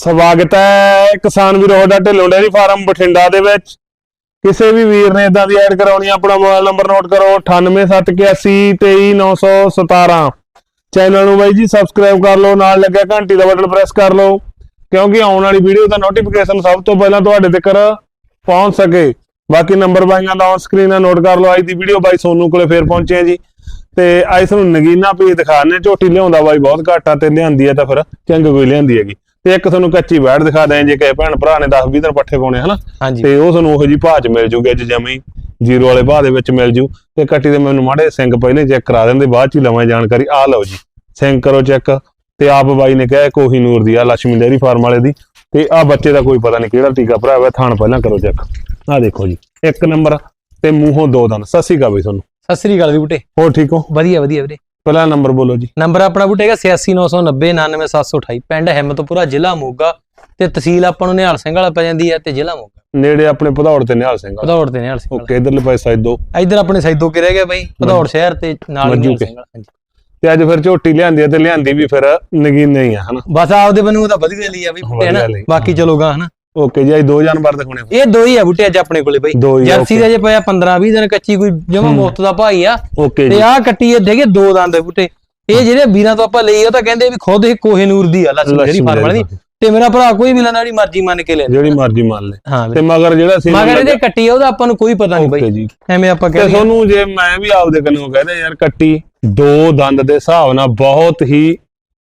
ਸਵਾਗਤ ਹੈ ਕਿਸਾਨ ਵੀਰੋ ਤੁਹਾਡਾ ਢਿੱਲੋਂ ਡੇਅਰੀ ਫਾਰਮ ਬਠਿੰਡਾ ਦੇ ਵਿੱਚ। ਕਿਸੇ ਵੀ ਵੀਰ ਨੇ ਇਦਾਂ ਦੀ ਐਡ ਕਰਾਉਣੀ ਆ, ਆਪਣਾ ਮੋਬਾਈਲ ਨੰਬਰ ਨੋਟ ਕਰੋ 9871823917 ਚੈਨਲ ਨੂੰ ਬਾਈ ਜੀ ਸਬਸਕ੍ਰਾਈਬ ਕਰ ਲਓ ਨਾਲ ਲੱਗਿਆ ਘੰਟੀ ਦਾ ਬਟਨ ਪ੍ਰੈਸ ਕਰ ਲਓ ਕਿਉਂਕਿ ਆਉਣ ਵਾਲੀ ਵੀਡੀਓ ਦਾ ਨੋਟੀਫਿਕੇਸ਼ਨ ਸਭ ਤੋਂ ਪਹਿਲਾਂ ਤੁਹਾਡੇ ਤੱਕ ਪਹੁੰਚ ਸਕੇ। ਬਾਕੀ ਨੰਬਰ ਬਾਈਆਂ ਦਾ ਔਨ ਸਕਰੀਨ ਨੋਟ ਕਰ ਲਓ ਅੱਜ ਦੀ ਵੀਡੀਓ ਬਾਈ ਸੋਨੂ ਕੋਲੇ ਫੇਰ ਪਹੁੰਚੇ ਆ ਜੀ। ਤੇ ਅੱਜ ਤੁਹਾਨੂੰ ਨਗੀਨਾ ਪੀ ਦਿਖਾਣੇ ਝੋਟੀ ਲਿਆਉਂਦਾ ਬਾਈ ਬਹੁਤ ਘੱਟ ਆ ਤੇ ਲਿਆਂਦੀ ਆ ਤਾਂ ਫਿਰ ਚੰਗ ਕੋਈ ਲਿਆਂਦੀ ਹੈਗੀ। ਤੇ ਇੱਕ ਤੁਹਾਨੂੰ ਕੱਚੀ ਬੈੜ ਦਿਖਾ ਦਿਆਂ ਜੇ ਕਿਸੇ ਭੈਣ ਭਰਾ ਨੇ 10 20 ਦਿਨ ਪੱਠੇ ਪਾਉਣੇ ਹਨਾ? ਤੇ ਉਹ ਤੁਹਾਨੂੰ ਉਹੋ ਜੀ ਭਾਅ ਚ ਮਿਲ ਜੂਗੀ ਅੱਜ ਜਮੇ ਹੀ ਜ਼ੀਰੋ ਵਾਲੇ ਭਾਅ ਦੇ ਵਿੱਚ ਮਿਲ ਜੂ। ਤੇ ਕੱਟੀ ਦੇ ਮੈਨੂੰ ਮਾੜੇ ਸਿੰਘ ਪਹਿਲੇ ਚੈੱਕ ਕਰਾ ਦਿੰਦੇ ਬਾਅਦ ਚ ਹੀ ਲਵਾਂ ਜਾਣਕਾਰੀ। ਆ ਲਓ ਜੀ ਸਿੰਘ ਕਰੋ ਚੈੱਕ। ਤੇ ਆਪ ਬਾਈ ਨੇ ਕਿਹਾ ਕੋਹੀ ਨੂਰ ਦੀ ਆ ਲక్ష్ਮੀ ਡੇਅਰੀ ਫਾਰਮ ਵਾਲੇ ਦੀ। ਤੇ ਆ ਬੱਚੇ ਦਾ ਕੋਈ ਪਤਾ ਨਹੀਂ ਕਿਹੜਾ ਟੀਕਾ ਭਰਾਇਆ ਹੋਇਆ ਥਾਣ ਪਹਿਲਾਂ ਕਰੋ ਚੈੱਕ। ਆ ਦੇਖੋ ਜੀ ਇੱਕ ਨੰਬਰ ਤੇ ਮੂੰਹੋਂ ਦੋ ਦੰਦ। ਸ਼੍ਰੀ ਅਕਾਲ ਬਈ ਤੁਹਾਨੂੰ। ਸਤਿ ਸ੍ਰੀ ਅਕਾਲ ਜੀ ਬੁੱਟੇ। ਹੋਰ ਠੀਕ ਹੋ? ਵਧੀਆ ਵਧੀਆ ਵੀਰੇ। ਪਹਿਲਾ ਨੰਬਰ ਬੋਲੋ ਜੀ। ਨੰਬਰ ਆਪਣਾ ਬੁੱਟੇ ਹੈਗਾ 8699099728 ਪਿੰਡ ਹਿੰਮਤਪੁਰਾ ਜ਼ਿਲ੍ਹਾ ਮੋਗਾ ਤੇ ਤਹਿਸੀਲ ਆਪਾਂ ਨੂੰ ਨਿਹਾਲ ਸਿੰਘ ਵਾਲਾ ਪੈ ਜਾਂਦੀ ਹੈ ਤੇ ਜ਼ਿਲ੍ਹਾ ਮੋਗਾ। ਨੇੜੇ ਆਪਣੇ ਭਦੌੜ ਤੇ ਨਿਹਾਲ ਸਿੰਘ। ਭਦੌੜ ਤੇ ਨਿਹਾਲ ਸਿੰਘ ਓਕੇ ਇਧਰਲੇ ਪਾਸੇ ਸਾਈਡ ਦੋ ਵਾਲਾ ਇੱਧਰ ਆਪਣੇ ਸੈਦੋ ਕੇ ਰਹਿ ਗਿਆ ਬਾਈ ਭਦੌੜ ਸ਼ਹਿਰ ਤੇ ਨਾਲ ਹੀ ਨਿਹਾਲ। ਸਿੰਘ ਹਾਂਜੀ। ਤੇ ਅੱਜ ਫਿਰ ਝੋਟੀ ਲਿਆਂਦੀ ਤੇ ਲਿਆਂਦੀ ਵੀ ਫਿਰ ਨਗੀਨੇ ਹੀ ਆ ਹਨਾ। ਬਸ ਆਪਦੇ ਬਣੂ ਤਾਂ ਵਧੀਆ ਲਈ ਆ ਹਨਾ ਵਧੀਆ ਲਈ। ਬਾਕੀ ਚਲੋਗਾ ਹਨਾ। ਓਕੇ ਜੀ ਅੱਜ ਦੋ ਜਾਨਵਰ ਦਿਖਾਉਣੇ ਇਹ ਦੋ ਹੀ ਆ ਬੁੱਟੇ ਅੱਜ ਆਪਣੇ ਕੋਲੇ ਬਾਈ। ਦੋ ਹੀ ਆ, ਜਰਸੀ। ਦੇ ਜੇ ਪਿਆ 15 20 ਦਿਨ ਕੱਚੀ ਕੋਈ ਜਮਾ ਮੁਫਤ ਦਾ ਭਾਈ ਆ। ਓਕੇ ਤੇ ਆਹ ਕੱਟੀ ਇਹ ਦੇਖੇ ਦੋ ਦੰਦ ਦੇ ਬੁੱਟੇ। ਇਹ ਜਿਹੜੇ ਵੀਰਾਂ ਤੋਂ ਆਪਾਂ ਲਈ ਉਹ ਤਾਂ ਕਹਿੰਦੇ ਵੀ ਖੁਦ ਇਹ ਕੋਹੇ ਨੂਰ ਦੀ ਆ ਲక్ష్ਮੀ ਜਿਹੜੀ ਫਾਰਮ ਵਾਲੀ। ਦੀ ਤੇ ਮੇਰਾ ਭਰਾ ਕੋਈ ਵੀ ਲੈਣਾ ਜਿਹੜੀ ਮਰਜ਼ੀ ਮੰਨ ਕੇ ਲੈ ਲੈ। ਜਿਹੜੀ ਮਰਜ਼ੀ ਮੰਨ ਲੈ। ਹਾਂ ਤੇ ਮਗਰ ਜਿਹੜਾ ਸੀ ਮਗਰ ਇਹਦੇ ਕੱਟੀ ਆ ਉਹਦਾ ਆਪਾਂ ਨੂੰ ਕੋਈ ਪਤਾ ਨਹੀਂ ਓਕੇ ਬਾਈ ਜੀ। ਐਵੇਂ ਆਪਾਂ ਤੇ ਕਹਿੰਦੇ ਤੁਹਾਨੂੰ ਜੇ ਮੈਂ ਵੀ ਆਪਦੇ ਕੰਨੋਂ ਕਹਦੇ ਯਾਰ ਕੱਟੀ ਦੋ ਦੰਦ ਦੇ ਹਿਸਾਬ ਨਾਲ ਬਹੁਤ ਹੀ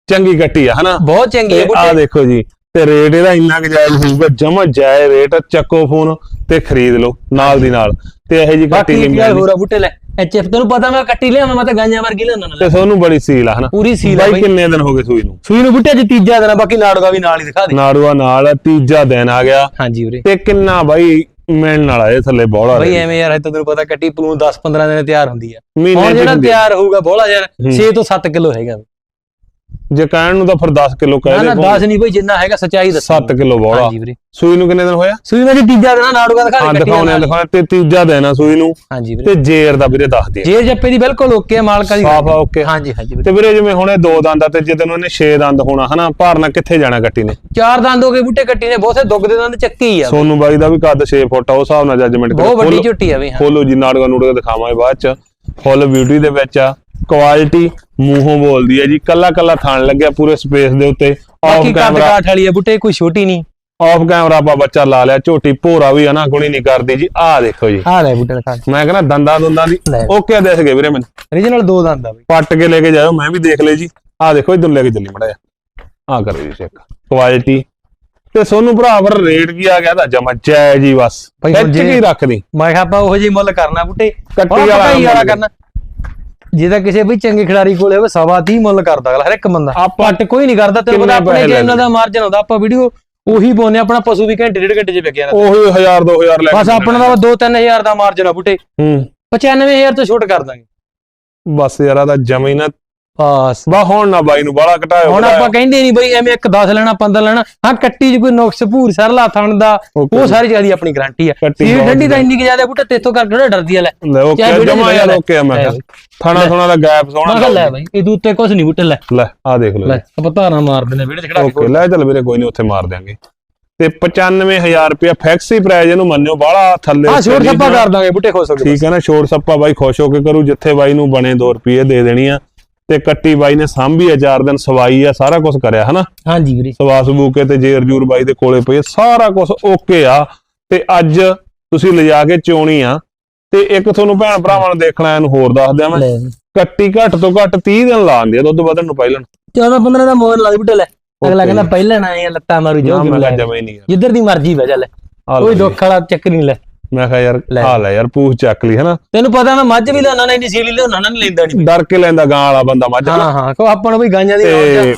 ਚੰਗੀ ਕੱਟੀ ਆ ਹਨਾ? ਬਹੁਤ ਚੰਗੀ ਤੇ ਆ ਬੁੱਟੇ। ਦੇਖੋ ਜੀ ਤੇ ਰੇਟ ਇਹਦਾ ਇੰਨਾ ਕੁ ਜਾਇਜ਼ ਹੋਊਗਾ ਜਮਾ ਜਾਇਜ਼ ਰੇਟ ਚੱਕੋ ਫੋਨ ਤੇ ਖਰੀਦ ਲਓ ਨਾਲ ਦੀ ਨਾਲ। ਤੇ ਇਹੋ ਜੀ ਕੱਟੀ ਬਾਕੀ ਮਿਲਦੀ ਹੋਰ ਬੁੱਟੇ ਲੈ। ਐਚਐਫ ਤੈਨੂੰ ਪਤਾ ਮੈਂ ਕੱਟੀ ਲਿਆ ਮੈਂ ਤਾਂ ਗਾਂਜਾਂ ਵਰਗੀ ਲੈਣਾ ਤੇ ਤੁਹਾਨੂੰ ਬੜੀ ਸੀਲ ਆ ਹਨਾ? ਪੂਰੀ ਸੀਲ ਆ ਬਾਈ ਕਿੰਨੇ ਦਿਨ ਹੋ ਗਏ ਸੂਈ ਨੂੰ? ਸੂਈ ਨੂੰ ਬੁੱਟੇ ਅੱਜ ਤੀਜਾ ਦਿਨ ਆ, ਬਾਕੀ ਨਾੜੂਗਾ ਵੀ ਨਾਲ ਹੀ ਦਿਖਾ ਦੇ। ਨਾੜੂਆ ਨਾਲ ਤੀਜਾ ਦਿਨ ਆ ਗਿਆ। ਹਾਂਜੀ ਵੀਰੇ। ਤੇ ਕਿੰਨਾ ਬਾਈ ਮਿਲਣ ਵਾਲਾ ਇਹ ਥੱਲੇ ਬੋਲਾ ਬਾਈ ਐਵੇਂ ਯਾਰ ਤੈਨੂੰ ਪਤਾ ਕੱਟੀ ਪਲੂਨ 10 15 ਦਿਨ ਤਿਆਰ ਹੁੰਦੀ ਆ। ਹੁਣ ਜਿਹੜਾ। ਤਿਆਰ ਹੋਊਗਾ ਬੋਲਾ ਯਾਰ ਹੂੰ। 6 ਤੋਂ 7 ਕਿਲੋ ਹੈਗਾ। ਜੇ ਕਹਿਣ ਨੂੰ ਤਾਂ ਫਿਰ 10 ਕਿਲੋ ਨਾ ਕਹਿ ਨਾ ਦੇ 10 ਨਹੀਂ ਬਈ ਜਿੰਨਾ ਹੈਗਾ ਸਚਾਈ ਦੱਸ। 7 ਕਿਲੋ ਬੋਲਾ ਹਾਂਜੀ ਵੀਰੇ। ਸੂਈ ਨੂੰ ਕਿੰਨੇ ਦਿਨ ਹੋਇਆ? ਸੂਈ ਵਿੱਚ ਤੀਜਾ ਦਿਨ ਆ, ਨਾੜੂਗਾ ਦਿਖਾ ਹਾਂ ਦੇ ਕੱਟੀ ਦਿਖਾਉਣੇ ਆ। ਦਿਖਾਉਣੇ ਤੇ ਤੀਜਾ ਦਿਨ ਆ ਸੂਈ ਨੂੰ। ਹਾਂਜੀ ਵੀਰੇ। ਤੇ ਜੇਰ ਦਾ ਵੀਰੇ ਦੱਸ ਦੇ। ਜੇ ਜੱਪੇ ਦੀ ਬਿਲਕੁਲ ਓਕੇ ਮਾਲਕਾਂ ਦੀ ਸਾਫ਼ ਆ ਓਕੇ। ਹਾਂਜੀ ਹਾਂਜੀ ਵੀਰੇ। ਤੇ ਵੀਰੇ ਜਿਵੇਂ ਹੁਣੇ ਦੋ ਦੰਦ ਆ ਤੇ ਜੇ ਤੈਨੂੰ ਇਹਨੇ 6 ਦੰਦ ਹੋਣਾ ਹਨਾ? ਭਾਰਨਾ ਕਿੱਥੇ ਜਾਣਾ ਗੱਟੀ ਨੇ? ਚਾਰ ਦੰਦ ਹੋ ਗਏ ਬੂਟੇ ਕੱਟੀ ਨੇ ਬਹੁਤੇ ਦੁੱਗ ਦੇ ਦੰਦ ਚੱਕੇ ਆ ਸੋਨੂ ਬਾਈ ਦਾ ਵੀ ਕੱਦ 6 ਫੁੱਟ ਆ ਉਸ ਹਿਸਾਬ ਨਾਲ ਜੱਜਮੈਂਟ ਬਹੁਤ ਵੱਡੀ ਝੁੱਟੀ ਆ ਵੀ ਹਾਂ। ਫੋਲੋ ਜੀ ਨਾੜਗਾ ਨੂੜਗਾ ਦਿਖਾਵਾਂਗੇ ਬਾਅਦ ਚ। ਫੁੱਲ ਬਿਊਟੀ ਦੇ ਵਿੱਚ ਆ। ਕੁਆਲਿਟੀ ਮੂੰਹੋਂ ਬੋਲਦੀ ਹੈ ਜੀ ਕੱਲਾ ਕੱਲਾ ਥਣ ਲੱਗਿਆ ਪੂਰੇ ਸਪੇਸ ਦੇ ਉੱਤੇ। ਆਫ ਬਾਕੀ ਕੱਦ ਕੈਮਰਾ ਕਾਠ ਵਾਲੀ ਆ ਬੂਟੇ ਕੋਈ ਛੋਟੀ ਨਹੀਂ। ਆਫ ਕੈਮਰਾ ਆਪਾਂ ਬੱਚਾ ਲਾ ਲਿਆ ਝੋਟੀ ਭੋਰਾ ਵੀ ਆ ਨਾ ਗੁਣੀ ਨਹੀਂ ਕਰਦੀ ਜੀ। ਆਹ ਦੇਖੋ ਜੀ। ਆ ਲੈ ਬੂਟੇ ਦਿਖਾ ਮੈਂ ਕਹਿੰਦਾ ਦੰਦਾਂ ਦੁੰਦਾਂ ਦੀ। ਲੈ। ਓਕੇ ਦੇਖ ਗਏ ਵੀਰੇ ਮੈਨੂੰ। ਰੀਜਨਲ ਦੋ ਦੰਦ ਆ ਬਈ। ਪੱਟ ਕੇ ਲੈ ਕੇ ਜਾਇਓ ਮੈਂ ਵੀ ਦੇਖ ਲਈ ਜੀ। ਆਹ ਦੇਖੋ ਇਧਰ ਲੈ ਕੇ ਚੱਲੀ ਮੜਾ ਆ ਕਰੋ ਜੀ ਚੈੱਕ ਕੁਆਲਿਟੀ ਤੇ ਸੋਨੂੰ ਭਰਾ ਪਰ ਰੇਟ ਕੀ ਆ ਗਿਆ ਤਾਂ ਜਮਾ ਜੈ ਜੀ ਬਸ। ਭਾਈ ਹੁਣ ਖਿੱਚ ਜੇ- ਕੇ ਰੱਖਦੀ? ਮੈਂ ਕਿਹਾ ਆਪਾਂ ਉਹੋ ਜਿਹੀ ਮੁੱਲ ਕਰਨਾ ਬੂਟੇ। ਕੱਟੀ ਵਾਲਾ ਆਪਾਂ ਹੀ ਵਾਲਾ ਮੁੱਲ ਕਰਨਾ। ਜੇ ਤਾਂ ਕਿਸੇ ਵੀ ਚੰਗੇ ਖਿਡਾਰੀ ਕੋਲੇ ਹੋਵੇ ਸਵਾ 30 ਮੁੱਲ ਕਰਦਾ ਅਗਲਾ ਹਰ ਇੱਕ ਬੰਦਾ। ਪੱਟ ਕੋਈ ਨਹੀਂ ਕਰਦਾ ਤੈਨੂੰ ਪਤਾ ਆਪਣੇ ਚੈਨਲ ਦਾ ਮਾਰਜਨ ਹੁੰਦਾ ਆਪਾਂ ਵੀਡੀਓ ਉਹੀ ਆ, ਆਪਣਾ ਪਸ਼ੂ ਵੀ ਘੰਟੇ ਡੇਢ ਘੰਟੇ ਚ ਵਿਕ ਜਾਂਦਾ ਉਹੀ 1000 2000 ਲੈ ਬਸ ਆਪਣਾ ਦਾ 2-3000 ਦਾ ਮਾਰਜਨ ਆ ਬੂਟੇ। ਹੂੰ। 95000 ਤੋਂ ਛੋਟ ਕਰ ਦਾਂਗੇ। ਬਸ ਯਾਰ ਦਾ ਜਮੀ ਨਾ ਬਸ। ਬਾ ਹੁਣ ਨਾ ਬਾਈ ਨੂੰ ਬਾਲਾ ਘਟਾਇਓ ਹੁਣ। ਆਪਾਂ ਕਹਿੰਦੇ ਨਹੀਂ ਬਈ ਐਵੇਂ ਇੱਕ 10 ਲੈਣਾ 15 ਲੈਣਾ ਹਾਂ ਕੱਟੀ 'ਚ ਕੋਈ ਨੁਕਸ ਭੂਰ ਸਰਲਾ ਥਣ ਦਾ ਉਹ ਸਾਰੀ ਜਿਆਦੀ ਆਪਣੀ ਗਾਰੰਟੀ ਆ। ਬਹੁਤ ਠੰਡੀ ਤਾਂ ਇੰਨੀ ਕਿ ਜ਼ਿਆਦਾ ਬੁੱਟਾ ਤੇਥੋਂ ਕਰਕੇ ਥੋੜਾ ਡਰਦੀ ਆ ਲੈ। ਓਕੇ ਜਮਾ ਯਾਰ। ਓਕੇ ਮੈਂ। ਥਾਣਾ ਥੋਣਾ ਦਾ ਗੈਪ ਸੋਹਣਾ ਲੈ ਬਈ ਇਹਦੇ ਉੱਤੇ ਕੁਝ ਨਹੀਂ ਬੁੱਟੇ ਲੈ। ਲੈ ਆ ਦੇਖ ਲੈ ਆਪਾਂ ਧਾਰਾਂ ਮਾਰ ਦਿੰਦੇ ਵੀਡੀਓ 'ਚ ਖੜਾ ਕੇ ਓਕੇ ਲੈ ਚੱਲ ਵੀਰੇ ਕੋਈ ਨਹੀਂ ਉੱਥੇ ਮਾਰ ਦਿਆਂਗੇ। ਤੇ 95000 ਰੁਪਿਆ ਫੈਕਸੀ ਪ੍ਰਾਈਜ਼ ਇਹਨੂੰ ਮੰਨਿਓ ਬਾਹਲਾ ਥੱਲੇ ਹਾਂ ਛੱਪਾ ਜਾਣਾ। ਕਰ ਦਾਂਗੇ ਬੁੱਟੇ ਖੁਸ਼ ਹੋ ਕੇ ਠੀਕ ਹੈ ਨਾ ਛੋੜ ਸੱਪਾ ਬਾਈ ਖੁਸ਼ ਹੋ ਕੇ ਕਰੂ ਜਿੱਥੇ ਬਾਈ ਨੂੰ ਬਣੇ 2 ਰੁਪਏ ਦੇ ਦੇਣੀ ਆ। ਤੇ ਕੱਟੀ ਬਾਈ ਨੇ ਸਾਂਭੀ ਆ ਚਾਰ ਦਿਨ ਸਵਾਈ ਆ ਸਾਰਾ ਕੁਝ ਕਰਿਆ ਹਨਾ? ਹਾਂਜੀ ਵੀਰੇ। ਸਵਾ ਸਬੂਕੇ ਤੇ ਜੇਰ ਜੂਰ ਬਾਈ ਦੇ ਕੋਲੇ ਪਈ ਸਾਰਾ ਕੁਝ ਓਕੇ ਆ। ਤੇ ਅੱਜ ਤੁਸੀਂ ਲਿਜਾ ਕੇ ਚੋਣੀ ਆ। ਤੇ ਇੱਕ ਤੁਹਾਨੂੰ ਭੈਣ ਭਰਾਵਾਂ ਨੂੰ ਦੇਖਣਾ ਇਹਨੂੰ ਹੋਰ ਦੱਸ ਦਿਆਂ ਮੈਂ। ਲੈ। ਕੱਟੀ ਘੱਟ ਤੋਂ ਘੱਟ 30 ਦਿਨ ਲਾਉਂਦੀ ਆ ਦੁੱਧ ਵਧਣ ਨੂੰ ਪਹਿਲਾਂ। 14 15 ਦਾ ਮੋਹਰ ਲਾ ਦੇ ਬੁੱਟੇ ਲੈ ਅਗਲਾ ਕਹਿੰਦਾ। ਪਹਿਲਾਂ ਨਾ ਆਏ ਲੱਤਾਂ ਮਾਰੂ ਜੋ ਲੈ ਜਿੱਧਰ ਦੀ ਮਰਜ਼ੀ ਵਜਾ ਲੈ। ਕੋਈ। ਦੁੱਖ ਵਾਲਾ ਚੱਕਰ ਨਹੀਂ ਲੈ। ਮੈਂ ਕਿਹਾ ਯਾਰ ਲੈ। ਯਾਰ ਪੂਛ ਚੱਕ ਲਈ ਹੈਨਾ? ਤੈਨੂੰ ਪਤਾ ਮੈਂ ਮੱਝ ਵੀ ਲਿਆਉਣਾ ਨਹੀਂ ਸੀਲੀ ਲਿਆਉਣਾ ਨਾ ਲੈਂਦਾ ਨਹੀਂ ਡਰ ਕੇ ਲੈਂਦਾ ਗਾਂ ਵਾਲਾ ਬੰਦਾ ਮੱਝ ਹਾਂ ਹਾਂ ਕੋ ਆਪਾਂ ਨੂੰ ਵੀ ਗਾਂਆਂ ਦੀ ਤੇ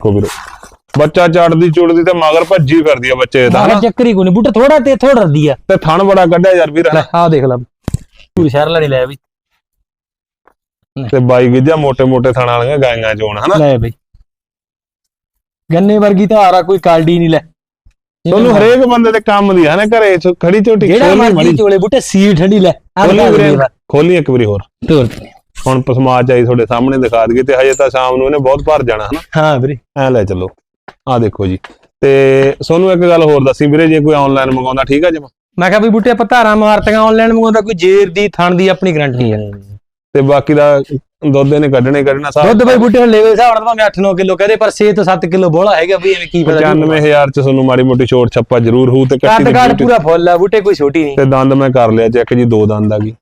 ਕੋ ਵੀਰ ਬੱਚਾ ਚੜਦੀ ਚੁੜਦੀ ਤੇ ਮਗਰ ਭੱਜੀ ਫਿਰਦੀ ਆ ਬੱਚੇ ਦਾ ਹਨਾ? ਚੱਕਰੀ ਕੋਈ ਨਹੀਂ ਬੁੱਟਾ ਥੋੜਾ ਤੇ ਥੋੜਾ ਰਦੀ ਆ। ਤੇ ਥਣ ਬੜਾ ਕੱਢਿਆ ਯਾਰ ਵੀਰ ਹਨਾ। ਆਹ ਦੇਖ ਲੈ। ਪੂਰੀ ਸ਼ਹਿਰ ਲੜੀ ਲੈ ਬਈ ਤੇ ਬਾਈ ਗਿੱਜਾ ਮੋਟੇ ਮੋਟੇ ਥਣ ਵਾਲੀਆਂ ਗਾਈਆਂ ਚੋਣ ਹਨਾ? ਲੈ ਬਈ। ਗੰਨੇ ਵਰਗੀ ਤਾਂ ਆਰਾ ਕੋਈ ਕਾਲਡੀ ਨਹੀਂ ਲੈ। ਤੁਹਾਨੂੰ ਹਰੇਕ ਬੰਦੇ ਦੇ ਕੰਮ ਦੀ ਨਾ ਘਰੇ ਚ ਖੜੀ ਝੋਟੀ ਜਿਹੜਾ ਖੋਲੀ ਮਰਜ਼ੀ ਮੜੀ ਚੋਲੇ ਬੁੱਟੇ ਸੀਲ ਠੰਡੀ ਲੈ ਖੋਲੀ ਦਿਖਾ ਵੀਰੇ ਦੇ ਵੀਰ। ਖੋਲੀ ਇੱਕ ਵਾਰੀ ਹੋਰ। ਤੋਰ ਹੁਣ ਪਸਮਾਜ ਆਈ ਤੁਹਾਡੇ ਸਾਹਮਣੇ ਦਿਖਾ ਦਈਏ ਤੇ ਹਜੇ ਤਾਂ ਸ਼ਾਮ ਨੂੰ ਇਹਨੇ ਬਹੁਤ ਭਰ ਜਾਣਾ ਹਨਾ? ਹਾਂ ਵੀਰੇ। ਐ ਲੈ ਚੱਲੋ। ਆ ਦੇਖੋ ਜੀ। ਤੇ ਤੁਹਾਨੂੰ ਇੱਕ ਗੱਲ ਹੋਰ ਦੱਸੀ ਵੀਰੇ ਜੇ ਕੋਈ ਆਨਲਾਈਨ ਮੰਗਾਉਂਦਾ ਠੀਕ ਆ ਜਮਾ ਮੈਂ ਕਿਹਾ ਵੀ ਬੂਟੇ ਆਪਾਂ ਧਾਰਾਂ ਮਾਰਤੀਆਂ ਆਨਲਾਈਨ ਮੰਗਾਉਂਦਾ ਕੋਈ ਜੇਰ ਦੀ ਥਣ ਦੀ ਆਪਣੀ ਗਰੰਟੀ ਹੈ ਤੇ ਬਾਕੀ ਦਾ ਦੁੱਧ ਇਹਨੇ ਕੱਢਣੇ ਕੱਢਣਾ ਸਾਰਾ ਦੁੱਧ ਬਈ ਬੂਟੇ ਨੂੰ ਲੈਵੇ ਹਿਸਾਬ ਨਾਲ ਭਾਵੇਂ 8-9 ਕਿਲੋ ਕਹਦੇ ਪਰ 6 ਤੋਂ 7 ਕਿਲੋ ਬੋਲਾ ਹੈਗਾ ਬਈ ਐਵੇਂ ਕੀ ਪਤਾ 95000 ਚ ਤੁਹਾਨੂੰ ਮਾੜੀ ਮੋਟੀ ਛੋਟ ਛੱਪਾ ਜ਼ਰੂਰ ਹੋਊ ਤੇ ਕੱਟੀ beauty- ਪੂਰਾ ਫੁੱਲ ਆ ਬੂਟੇ ਕੋਈ ਛੋਟੀ ਨਹੀਂ। ਤੇ ਦੰਦ ਮੈਂ ਕਰ ਲਿਆ ਚੈੱਕ ਜੀ ਦੋ ਦੰਦ ਆ ਗਈ।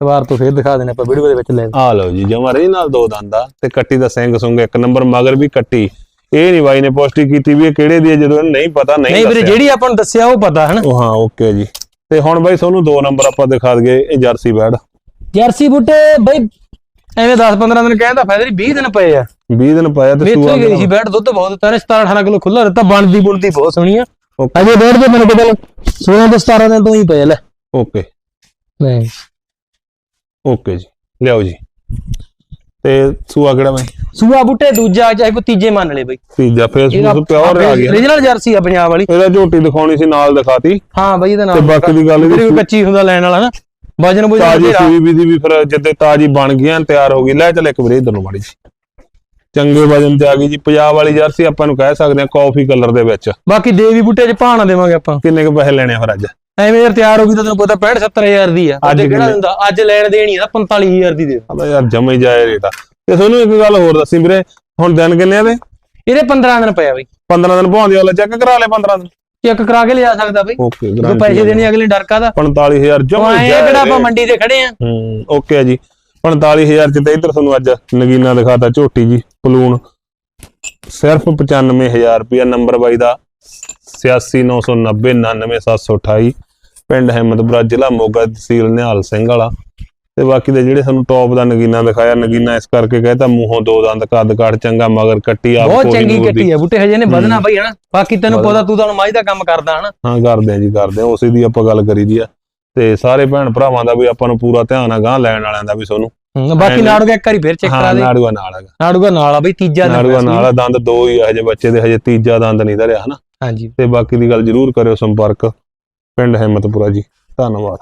ਵਾਰ ਤੋਂ ਫੇਰ ਦਿਖਾ ਦੇਣਾ ਆਪਾਂ ਵੀਡੀਓ ਦੇ ਵਿੱਚ ਲੈ। ਆ ਲਓ ਜੀ ਜਮਾ ਰਹੀ ਨਾਲ ਦੋ ਦੰਦ ਆ ਤੇ ਕੱਟੀ ਦਾ ਸਿੰਘ ਸੁੰਗ ਇੱਕ ਨੰਬਰ ਮਗਰ ਵੀ ਕੱਟੀ। ਇਹ ਨਹੀਂ ਬਾਈ ਨੇ ਪੁਸ਼ਟੀ ਕੀਤੀ ਵੀ ਇਹ ਕਿਹੜੇ ਦੀ ਹੈ ਜਦੋਂ ਨਹੀਂ ਪਤਾ ਨਹੀਂ ਨਹੀਂ ਵੀਰੇ। ਜਿਹੜੀ ਆਪਾਂ ਨੂੰ ਦੱਸਿਆ ਉਹ ਪਤਾ ਹੈ ਨਾ ਉਹ ਹਾਂ ਓਕੇ ਜੀ। ਤੇ ਹੁਣ ਬਾਈ ਤੁਹਾਨੂੰ ਦੋ ਨੰਬਰ ਆਪਾਂ ਦਿਖਾ ਦਈਏ ਇਹ ਜਰਸੀ ਬੈਡ। ਜਰਸੀ ਬੂਟੇ ਬਈ ਐਵੇਂ 10-15 ਦਿਨ ਕਹਿੰਦਾ ਫਾਇਦਾ ਨਹੀਂ 20 ਦਿਨ ਪਏ ਆ। 20 ਦਿਨ ਪਾਇਆ ਤੇ ਮੇਥੋਂ ਸੂਆ ਹੀ ਗਈ ਸੀ ਬੈਡ ਦੁੱਧ ਬਹੁਤ ਦਿੱਤਾ ਨੇ 17-18 ਕਿਲੋ ਖੁੱਲਾ ਦਿੱਤਾ ਬਣਦੀ ਬੁਣਦੀ ਬਹੁਤ ਸੋਹਣੀ ਆ। ਓਕੇ। ਅਜੇ ਬੈਡ ਦੇ ਮੈਨੂੰ ਕਿਤੇ 16 ਤੋਂ 17 ਦਿਨ ਤੋਂ ਹੀ ਪਏ ਲੈ। ਓਕੇ। ਨਹੀਂ ਓਕੇ ਜੀ ਲਿਆਓ ਜੀ। ਤੇ ਸੂਆ ਕਿਹੜਾ ਬਾਈ? ਸੂਆ ਬੂਟੇ ਦੂਜਾ ਚਾਹੇ ਕੋਈ ਤੀਜੇ ਮੰਨ ਲੈ ਬਈ। ਤੀਜਾ ਫੇਸਬੁੱਕ ਪਿਓਰ ਆ ਗਿਆ। ਰੀਜਨਲ ਜਰਸੀ ਆ ਪੰਜਾਬ ਵਾਲੀ। ਇਹਦਾ ਝੋਟੀ ਦਿਖਾਉਣੀ ਸੀ ਨਾਲ ਦਿਖਾਤੀ। ਹਾਂ ਬਈ ਇਹਦਾ ਤੇ ਨਾਮ ਬਾਕੀ ਦੀ ਗੱਲ ਕੋਈ ਕੱਚੀ ਹੁੰਦਾ ਲੈਣ ਵਾਲਾ ਨਾ। ਵਜਨ ਬੁਝਨ ਤਾਜੀ ਬਥੇਰਾ। ਸੂਈ ਵੀ ਦੀ ਵੀ ਫਿਰ ਜਿੱਦੇ ਤਾਜੀ ਬਣ ਗਈਆਂ ਤਿਆਰ ਹੋ ਗਈ। ਲੈ ਚੱਲ ਇੱਕ ਵੀਰੇ ਇਧਰ ਨੂੰ ਮਾੜੀ ਜੀ ਚੰਗੇ ਵਜਨ ਤੇ ਆ ਗਈ ਜੀ। ਪੰਜਾਬ ਵਾਲੀ ਜਰਸੀ ਆਪਾਂ ਨੂੰ ਕਹਿ ਸਕਦੇ ਆ ਕਾਫੀ ਕਲਰ ਦੇ ਵਿੱਚ। ਬਾਕੀ ਦੇਵੀ ਬੂਟੇ ਚ ਭਾਣਾ ਦੇਵਾਂਗੇ ਆਪਾਂ। ਕਿੰਨੇ ਕੁ ਪੈਸੇ ਲੈਣੇ ਆ ਫਿਰ ਅੱਜ? ਐਵੇਂ ਯਾਰ ਤਿਆਰ ਹੋ ਗਈ ਤਾਂ ਤੈਨੂੰ ਪਤਾ 65 70000 ਦੀ ਆ। ਅੱਜ ਅੱਜ ਕਿਹੜਾ ਕਿੰਨੇ? ਦਿੰਦਾ? ਅੱਜ ਲੈਣ ਦੇਣੀ ਆ 45000 ਦੀ ਦੇ। ਆਦਾ ਯਾਰ ਜਮਾ ਹੀ ਜਾਏ ਰੇਟ ਆ ਤੇ ਤੁਹਾਨੂੰ ਇੱਕ ਗੱਲ ਹੋਰ ਦੱਸੀ ਵੀਰੇ ਹੁਣ ਦਿਨ ਕਿੰਨੇ ਆ ਦੇ ਇਹਦੇ 15 ਦਿਨ ਪਿਆ ਬਈ। 15 ਦਿਨ ਭਾਉਂਦੀ ਵਾਲਾ ਚੈੱਕ ਕਰਾ ਲੈ 15 ਦਿਨ। ਚੈੱਕ ਕਰਾ ਕੇ ਲਿਆ ਸਕਦਾ ਬਈ। ਓਕੇ ਜੋ ਪੈਸੇ ਦੇਣੇ ਅਗਲੇ ਡਰ ਕਾਦਾ 45000 ਜਮਾ ਹੀ ਜਾਏ ਕਿਹੜਾ ਆਪਾਂ। ਮੰਡੀ ਤੇ ਖੜੇ ਆ। ਹੂੰ ਓਕੇ ਜੀ। 45000 ਚ ਤੇ ਇੱਧਰ ਤੁਹਾਨੂੰ ਅੱਜ ਨਗੀਨਾ ਦਿਖਾਤਾ ਝੋਟੀ ਜੀ ਪਲੂਣ ਸਿਰਫ 95000 ਰੁਪਿਆ ਨੰਬਰ ਬਾਈ ਦਾ। 8699099728 ਪਿੰਡ ਹਿੰਮਤਪੁਰਾ ਜ਼ਿਲ੍ਹਾ ਮੋਗਾ ਤਹਿਸੀਲ ਨਿਹਾਲ ਸਿੰਘ ਵਾਲਾ। ਤੇ ਬਾਕੀ ਦੇ ਜਿਹੜੇ ਸਾਨੂੰ ਟੌਪ ਦਾ ਨਗੀਨਾ ਦਿਖਾਇਆ ਨਗੀਨਾ ਇਸ ਕਰਕੇ ਕਹਿੰਦਾ ਮੂੰਹੋਂ ਦੋ ਦੰਦ ਕੱਦ ਕਾਠ ਚੰਗਾ ਮਗਰ ਕੱਟੀ ਆਪ ਬਹੁਤ ਚੰਗੀ। ਕੱਟੀ ਆ ਬੂਟੇ ਹਜੇ ਨੇ ਵਧਣਾ ਬਈ ਹਨਾ। ਬਾਕੀ ਤੈਨੂੰ। ਪਤਾ ਤੂੰ ਤਾਂ ਮਾਝ ਦਾ ਕੰਮ ਕਰਦਾ ਹਨਾ। ਹਾਂ ਕਰਦੇ ਆ ਜੀ ਕਰਦੇ ਆ ਉਸੇ ਦੀ ਆਪਾਂ ਗੱਲ ਕਰੀ ਦੀ ਆ। ਤੇ ਸਾਰੇ ਭੈਣ ਭਰਾਵਾਂ ਦਾ ਵੀ ਆਪਾਂ ਨੂੰ ਪੂਰਾ ਧਿਆਨ ਆ ਗਾਂ ਲੈਣ ਵਾਲਿਆਂ ਦਾ ਵੀ ਹੂੰ, ਬਾਕੀ। ਨਾੜੂਗਾ ਇੱਕ ਵਾਰੀ ਫੇਰ ਚੈੱਕ ਕਰਾ ਹਾਂ ਦੇ। ਨਾੜੂਆ ਨਾਲ ਹੈਗਾ। ਨਾੜੂਗਾ ਨਾਲ ਆ ਬਈ ਤੀਜਾ ਸੀ। ਨਾਲ ਆ, ਦੰਦ ਦੋ ਹੀ ਆ ਹਜੇ ਬੱਚੇ ਦੇ ਹਜੇ ਤੀਜਾ ਦੰਦ ਨਹੀਂ ਧਰਿਆ ਹਨਾ। ਹਾਂਜੀ। ਤੇ ਬਾਕੀ ਦੀ ਗੱਲ ਜਰੂਰ ਕਰਿਓ ਸੰਪਰਕ। ਪਿੰਡ ਹਿੰਮਤਪੁਰਾ ਜੀ ਧੰਨਵਾਦ।